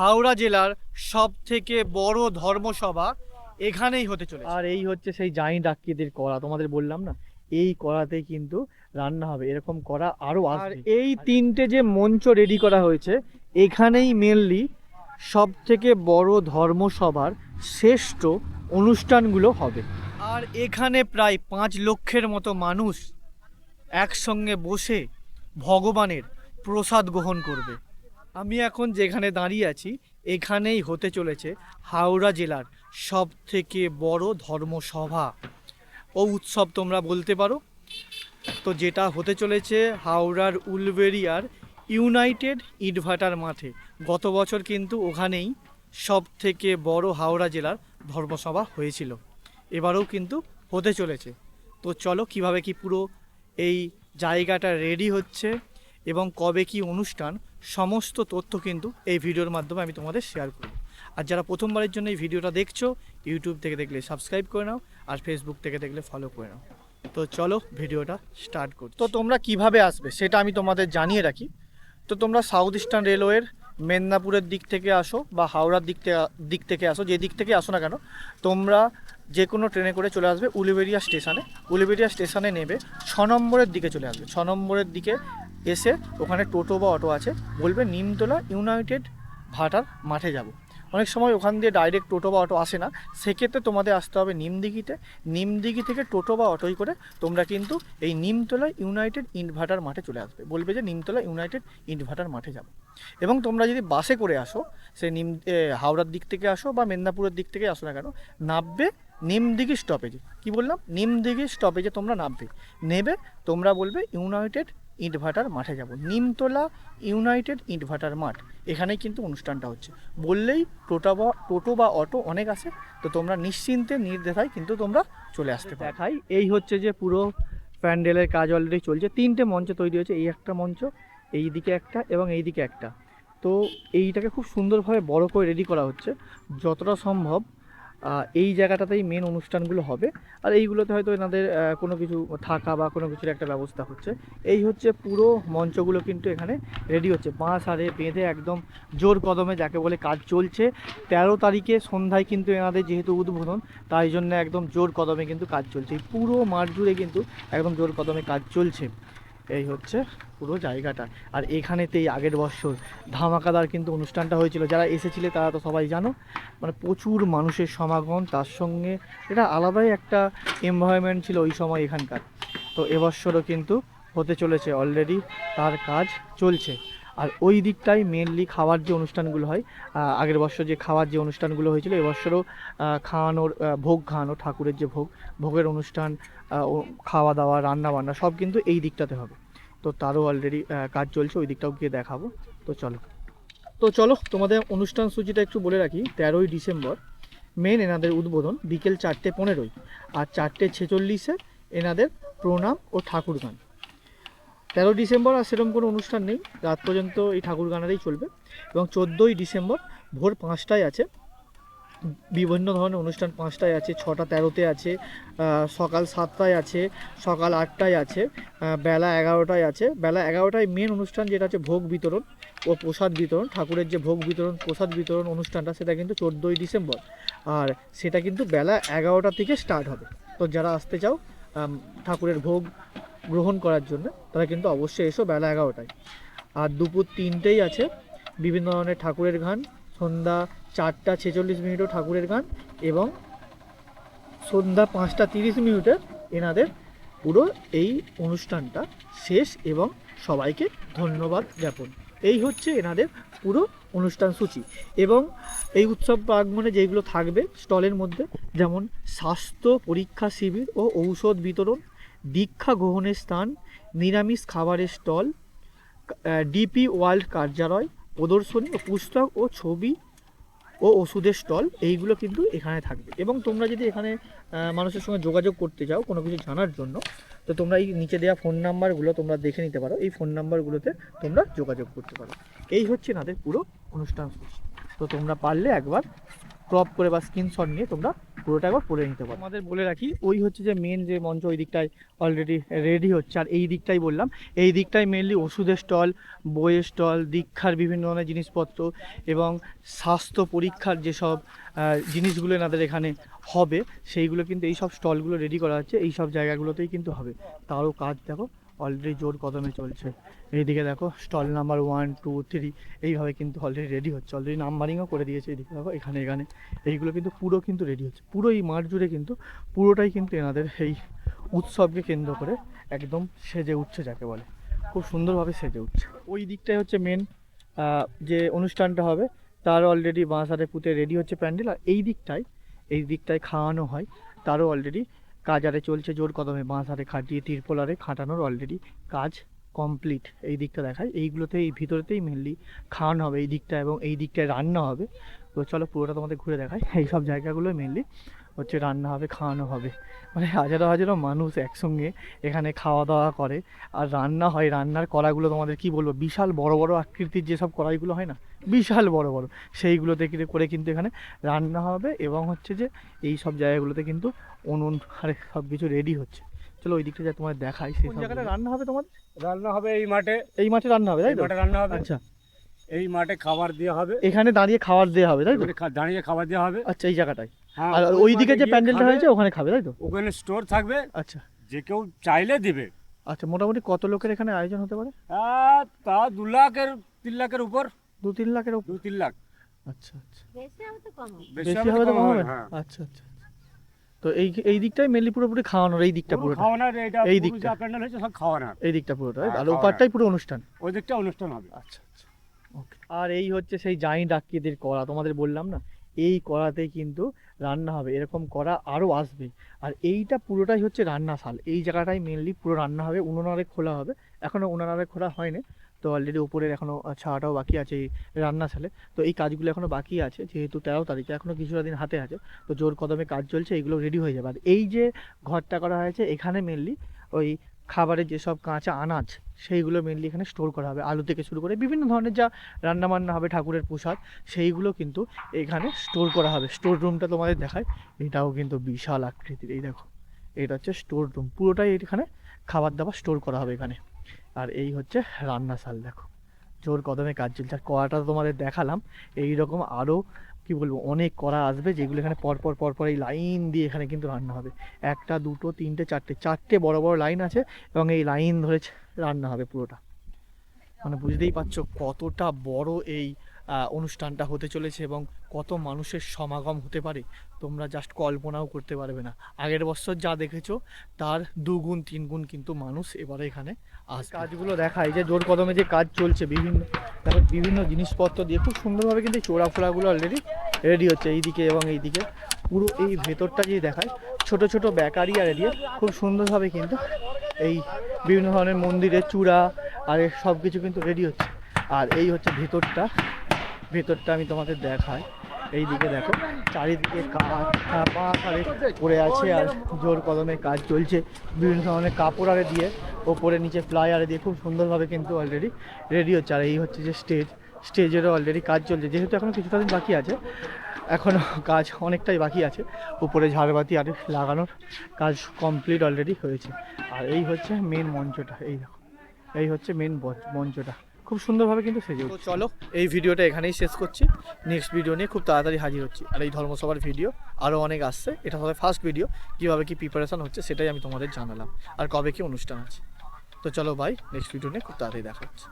হাওড়া জেলার সব থেকে বড় ধর্মসভা এখানেই হতে চলেছে। আর এই হচ্ছে সেই জাইন্ট আকৃতির কড়া তোমাদের বললাম না? এই কড়াতে কিন্তু রান্না হবে এরকম করা আরও আর এই তিনটে যে মঞ্চ রেডি করা হয়েছে এখানেই মেনলি সব থেকে বড় ধর্মসভার শ্রেষ্ঠ অনুষ্ঠানগুলো হবে। আর এখানে প্রায় পাঁচ লক্ষের মতো মানুষ একসঙ্গে বসে ভগবানের প্রসাদ গ্রহণ করবে। আমি এখন যেখানে দাঁড়িয়ে আছি, এখানেই হতে চলেছে হাওড়া জেলার সব থেকে বড় ধর্মসভা। ও উৎসব তোমরা বলতে পারো। তো যেটা হতে চলেছে হাওড়ার উলবেরিয়ার ইউনাইটেড ইটভাটার মাঠে। গত বছর কিন্তু ওখানেই সব থেকে বড় হাওড়া জেলার ধর্মসভা হয়েছিল। এবারেও কিন্তু হতে চলেছে। তো চলো কীভাবে কি পুরো এই জায়গাটা রেডি হচ্ছে? এবং কবে কি অনুষ্ঠান, সমস্ত তথ্য কিন্তু এই ভিডিওর মাধ্যমে আমি তোমাদের শেয়ার করব। আর যারা প্রথমবারের জন্য এই ভিডিওটা দেখছ ইউটিউব থেকে দেখলে সাবস্ক্রাইব করে নাও, আর ফেসবুক থেকে দেখলে ফলো করে নাও। তো চলো ভিডিওটা স্টার্ট করি। তো তোমরা কীভাবে আসবে সেটা আমি তোমাদের জানিয়ে রাখি। তো তোমরা সাউথ ইস্টার্ন রেলওয়ের মেদিনীপুরের দিক থেকে আসো বা হাওড়ার দিক থেকে দিক থেকে আসো, যে দিক থেকে আসো না কেন, তোমরা যে কোনো ট্রেনে করে চলে আসবে উলিবেরিয়া স্টেশনে। উলিবেরিয়া স্টেশনে নেবে ছ নম্বরের দিকে চলে আসবে। ছ নম্বরের দিকে এসে ওখানে টোটো বা অটো আছে, বলবে নিমতলা ইউনাইটেড ভাটার মাঠে যাব। অনেক সময় ওখান দিয়ে ডাইরেক্ট টোটো বা অটো আসে না, সেক্ষেত্রে তোমাদের আসতে হবে নিমদিঘিতে। নিমদিঘি থেকে টোটো বা অটোই করে তোমরা কিন্তু এই নিমতলা ইউনাইটেড ইনভার্টার মাঠে চলে আসবে। বলবে যে নিমতলা ইউনাইটেড ইনভার্টার মাঠে যাব। এবং তোমরা যদি বাসে করে আসো, সে নিম হাওড়ার দিক থেকে আসো বা মেদিনীপুরের দিক থেকে আসো না কেন, নামবে নিমদিঘি স্টপেজে কি বললাম? নিমদিঘি স্টপেজে তোমরা নামবে। নেবে, তোমরা বলবে ইউনাইটেড ইটভাটার মাঠে যাব। নিমতলা ইউনাইটেড ইটভাটার মাঠ। এখানেই কিন্তু অনুষ্ঠানটা হচ্ছে। বললেই টোটা বা, টোটো বা অটো অনেক আছে, তো তোমরা নিশ্চিন্তে নির্দেশায় কিন্তু তোমরা চলে আসতে দেখাই, এই হচ্ছে যে পুরো প্যান্ডেলের কাজ অলরেডি চলছে। তিনটে মঞ্চ তৈরি হয়েছে, এই একটা মঞ্চ, এই দিকে একটা এবং এই দিকে একটা। তো এইটাকে খুব সুন্দরভাবে বড় করে রেডি করা হচ্ছে। যতটা সম্ভব এই জায়গাটাতেই মেন অনুষ্ঠানগুলো হবে। আর এইগুলোতে হয়তো এনাদের কোনো কিছু থাকা বা কোনো কিছুর একটা ব্যবস্থা হচ্ছে। এই হচ্ছে পুরো মঞ্চগুলো কিন্তু এখানে রেডি হচ্ছে। বাঁশ আরে বেঁধে একদম জোর কদমে যাকে বলে কাজ চলছে। তেরো তারিখে সন্ধ্যায় কিন্তু এনাদের যেহেতু উদ্বোধন, তাই জন্য একদম জোর কদমে কিন্তু কাজ চলছে। পুরো মাঠ জুড়ে কিন্তু একদম জোর কদমে কাজ চলছে। এই হচ্ছে পুরো জায়গাটা। আর এখানেতেই আগের বছর ধামাকাদার কিন্তু অনুষ্ঠানটা হয়েছিল। যারা এসেছিলে তারা তো সবাই জানো মানে প্রচুর মানুষের সমাগম। তার সঙ্গে এটা আলাদাই একটা এনভায়রনমেন্ট ছিল ওই সময় এখানকার। তো এবছরও কিন্তু হতে চলেছে অলরেডি তার কাজ চলছে। আর ওই দিকটাই মেনলি খাওয়ার যে অনুষ্ঠানগুলো হয় আগের বছর যে খাওয়ার যে অনুষ্ঠানগুলো হয়েছিল এবছরও খাওয়ানোর ভোগ খাওয়ানো, ঠাকুরের যে ভোগ, ভোগের অনুষ্ঠান খাওয়া দাওয়া, রান্না বান্না সব কিন্তু এই দিকটাতে হবে। তো তারও অলরেডি কাজ চলছে, ওই দিকটাও গিয়ে দেখাবো। তো চলো। তো চলো, তোমাদের অনুষ্ঠান সূচিটা একটু বলে রাখি, তেরোই ডিসেম্বর মেন এনাদের উদ্বোধন বিকেল চারটে পনেরোই আর চারটে ছেচল্লিশে এনাদের প্রণাম ও ঠাকুর গান। তেরো ডিসেম্বর আর সেরকম কোনো অনুষ্ঠান নেই। রাত পর্যন্ত এই ঠাকুর গানেরই চলবে এবং চোদ্দোই ডিসেম্বর ভোর পাঁচটায় আছে। বিভিন্ন ধরনের অনুষ্ঠান পাঁচটায় আছে, ছটা তেরোতে আছে সকাল সাতটায় আছে, সকাল আটটায় আছে বেলা এগারোটায় আছে। বেলা এগারোটায় মেন অনুষ্ঠান যেটা হচ্ছে ভোগ বিতরণ ও প্রসাদ বিতরণ। ঠাকুরের যে ভোগ বিতরণ, প্রসাদ বিতরণ অনুষ্ঠানটা সেটা কিন্তু চোদ্দোই ডিসেম্বর। আর সেটা কিন্তু বেলা এগারোটা থেকে স্টার্ট হবে। তো যারা আসতে চাও ঠাকুরের ভোগ গ্রহণ করার জন্য, তারা কিন্তু অবশ্যই এসো বেলা এগারোটায়। আর দুপুর তিনটেই আছে বিভিন্ন ধরনের ঠাকুরের গান, সন্ধ্যা চারটা ছেচল্লিশ মিনিটও ঠাকুরের গান এবং সন্ধ্যা পাঁচটা তিরিশ মিনিটে এনাদের পুরো এই অনুষ্ঠানটা শেষ এবং সবাইকে ধন্যবাদ জ্ঞাপন। এই হচ্ছে এনাদের পুরো অনুষ্ঠান সূচি এবং এই উৎসব প্রাঙ্গণে যেগুলো থাকবে স্টলের মধ্যে, যেমন স্বাস্থ্য পরীক্ষা শিবির ও ঔষধ বিতরণ দীক্ষা গ্রহণের স্থান, নিরামিষ খাবারের স্টল ডিপি ওয়ার্ল্ড কার্যালয়, প্রদর্শনী ও পুস্তক ও ছবি ও ওষুধের স্টল, এইগুলো কিন্তু এখানে থাকবে। এবং তোমরা যদি এখানে মানুষের সঙ্গে যোগাযোগ করতে চাও কোনো কিছু জানার জন্য, তো তোমরা এই নিচে দেওয়া ফোন নাম্বারগুলো তোমরা দেখে নিতে পারো। এই ফোন নাম্বারগুলোতে তোমরা যোগাযোগ করতে পারো। এই হচ্ছে এনাদের পুরো অনুষ্ঠান তো তোমরা পারলে একবার ক্রপ করে বা স্ক্রিনশট নিয়ে তোমরা পুরোটা একবার পড়ে নিতে পারো। আমাদের বলে রাখি, ওই হচ্ছে যে মেন যে মঞ্চ, ওই দিকটায় অলরেডি রেডি হচ্ছে। আর এই দিকটাই বললাম, এই দিকটাই মেনলি ওষুধের স্টল বইয়ের স্টল দীক্ষার বিভিন্ন ধরনের জিনিসপত্র এবং স্বাস্থ্য পরীক্ষার যেসব জিনিসগুলো এনাদের এখানে হবে, সেইগুলো কিন্তু এই সব স্টলগুলো রেডি করা হচ্ছে, এই সব জায়গাগুলোতেই কিন্তু হবে। তারও কাজ দেখো অলরেডি জোর কদমে চলছে। এইদিকে দেখো stall number one two three এইভাবে কিন্তু অলরেডি রেডি হচ্ছে। অলরেডি নাম্বারিংও করে দিয়েছে এইদিকে দেখো, এখানে এখানে। এইগুলো কিন্তু পুরো কিন্তু রেডি হচ্ছে। পুরো এই মাঠ জুড়ে কিন্তু, পুরোটাই কিন্তু এনাদের এই উৎসবকে কেন্দ্র করে একদম সেজে উঠছে যাকে বলে। খুব সুন্দরভাবে সেজে উঠছে। ওই দিকটাই হচ্ছে মেন যে অনুষ্ঠানটা হবে তার অলরেডি বাঁশারে পুঁতে রেডি হচ্ছে প্যান্ডেল আর এই দিকটায় এই দিকটায় খাওয়ানো হয়, তারও অলরেডি কাজ আরে চলছে জোর কদমে বাঁশ আরে খাটিয়ে তিরপোলারে খাটানোর অলরেডি কাজ কমপ্লিট এই দিকটা দেখায়। এইগুলোতে এই ভিতরেতেই মেনলি খাওয়ানো হবে এই দিকটা এবং এই দিকটায় রান্না হবে। তো চলো পুরোটা তোমাদের ঘুরে দেখায় এইসব জায়গাগুলো মেনলি হচ্ছে রান্না হবে খাওয়ানো হবে। মানে হাজারো হাজারো মানুষ একসঙ্গে এখানে খাওয়া দাওয়া করে। আর রান্না হয় রান্নার কড়াগুলো তোমাদের কি বলব? বিশাল বড় বড় আকৃতির যেসব কড়াইগুলো হয় না? বিশাল বড় বড়। সেইগুলোতে কি- করে কিন্তু এখানে রান্না হবে এবং হচ্ছে যে এই সব জায়গাগুলোতে কিন্তু উনুন আরে সব কিছু রেডি হচ্ছে। চলো ওই দিকটা যা তোমার দেখাই সেই জায়গাটা রান্না হবে তোমার রান্না হবে এই মাঠে। এই মাঠে রান্না হবে তাই মাঠে রান্না হবে। আচ্ছা। এই মাঠে খাবার দেওয়া হবে। এখানে দাঁড়িয়ে খাবার দেওয়া হবে তাই তো? দাঁড়িয়ে খাবার দেওয়া হবে। আচ্ছা এই জায়গাটায়। আর ওই ওই দিকে যে প্যান্ডেলটা হয়েছে ওখানে খাবে তাই তো? ওখানে স্টোর থাকবে। আচ্ছা। যে কেউ চাইলে দিবে। আচ্ছা মোটামুটি কত লোকের এখানে আয়োজন হতে পারে? তা দু লাখের তিন লাখের উপর। দু তিন লাখের ওপর দু তিন লাখ। আচ্ছা আচ্ছা। বেশি হবে তো কম হবে। হ্যাঁ। আচ্ছা আচ্ছা তো এই এই দিকটাই মেনলি পুরোপুরি খাওয়ানোর এই দিকটা পুরো খাওয়ানোর এইটা এই দিকটা। যা প্যান্ডেল হয়েছে সব খাওয়ানোর। এই দিকটা পুরোটা হ্যাঁ, আর ওপারটাই পুরো অনুষ্ঠান? ওই দিকটা অনুষ্ঠান হবে। আচ্ছা আচ্ছা। ওকে আর এই হচ্ছে সেই জাইন ডাকিয়েদের করা তোমাদের বললাম না? এই কড়াতেই কিন্তু রান্না হবে, এরকম কড়া আরও আসবে। আর এইটা পুরোটাই হচ্ছে রান্নাশাল এই জায়গাটাই মেনলি পুরো রান্না হবে, উনুনারে খোলা হবে। এখনও উনুনারে খোলা হয়নি, তো অলরেডি উপরের এখনও ছাওয়াটাও বাকি আছে এই রান্নাশালে তো এই কাজগুলো এখনও বাকি আছে, যেহেতু তেরো তারিখে এখনও কিছুটা দিন হাতে আছে, তো জোর কদমে কাজ চলছে, এগুলো রেডি হয়ে যাবে। আর এই যে ঘরটা করা হয়েছে, এখানে মেনলি ওই খাবারের যেসব কাঁচা আনাজ, সেইগুলো মেনলি এখানে স্টোর করা হবে। আলু থেকে শুরু করে বিভিন্ন ধরনের যা রান্না বান্না হবে, ঠাকুরের প্রসাদ, সেইগুলো কিন্তু এখানে স্টোর করা হবে। স্টোর রুমটা তোমাদের দেখায় এটাও কিন্তু বিশাল আকৃতির। এই দেখো, এটা হচ্ছে স্টোর রুম পুরোটাই এখানে খাবার দাবার স্টোর করা হবে এখানে। আর এই হচ্ছে রান্নাশাল, দেখো। জোর কদমে কাজ চলছে। আর কড়াটা তোমাদের দেখালাম এই রকম আরও কি বলব, অনেক করা আসবে যেগুলো এখানে পরপর পরপর এই লাইন দিয়ে এখানে কিন্তু রান্না হবে। একটা, দুটো, তিনটে, চারটে চারটে বড় বড় লাইন আছে এবং এই লাইন ধরে রান্না হবে পুরোটা। মানে বুঝতেই পারছ কতটা বড় এই অনুষ্ঠানটা হতে চলেছে এবং কত মানুষের সমাগম হতে পারে তোমরা জাস্ট কল্পনাও করতে পারবে না। আগের বছর যা দেখেছ তার দুগুণ তিনগুণ কিন্তু মানুষ এবারে এখানে আস কাজগুলো দেখায় যে জোর কদমে যে কাজ চলছে বিভিন্ন তারপর বিভিন্ন জিনিসপত্র দিয়ে খুব সুন্দরভাবে কিন্তু চোরা ফোড়াগুলো অলরেডি রেডি হচ্ছে এইদিকে এবং এইদিকে। পুরো এই ভেতরটা যে দেখায় ছোট ছোট বেকারি আর দিয়ে খুব সুন্দরভাবে কিন্তু এই বিভিন্ন ধরনের মন্দিরের চূড়া আর সব কিছু কিন্তু রেডি হচ্ছে। আর এই হচ্ছে ভেতরটা ভেতরটা আমি তোমাদের দেখাই। এই দিকে দেখো, চারিদিকে কাঠ পড়ে আছে আর জোর কদমে কাজ চলছে। বিভিন্ন ধরনের কাপড় আরে দিয়ে, ওপরে নিচে ফ্লাই আরে দিয়ে খুব সুন্দরভাবে কিন্তু অলরেডি রেডি হচ্ছে। আর এই হচ্ছে যে স্টেজ স্টেজেরও অলরেডি কাজ চলছে। যেহেতু এখনও কিছুটা দিন বাকি আছে এখনও কাজ অনেকটাই বাকি আছে। উপরে ঝাড়বাতি আর লাগানোর কাজ কমপ্লিট অলরেডি হয়েছে। আর এই হচ্ছে মেন মঞ্চটা, এই দেখো। এই হচ্ছে মেন মঞ্চটা। খুব সুন্দরভাবে কিন্তু সেজে উঠছে। চলো এই ভিডিওটা এখানেই শেষ করছি। নেক্সট ভিডিও নিয়ে খুব তাড়াতাড়ি হাজির হচ্ছি। আর এই ধর্মসভার ভিডিও আরও অনেক আসছে। এটা হবে ফার্স্ট ভিডিও কীভাবে কী প্রিপারেশান হচ্ছে সেটাই আমি তোমাদের জানালাম। আর কবে কি অনুষ্ঠান আছে? তো চলো ভাই নেক্সট ভিডিও নিয়ে খুব তাড়াতাড়ি দেখা হচ্ছে।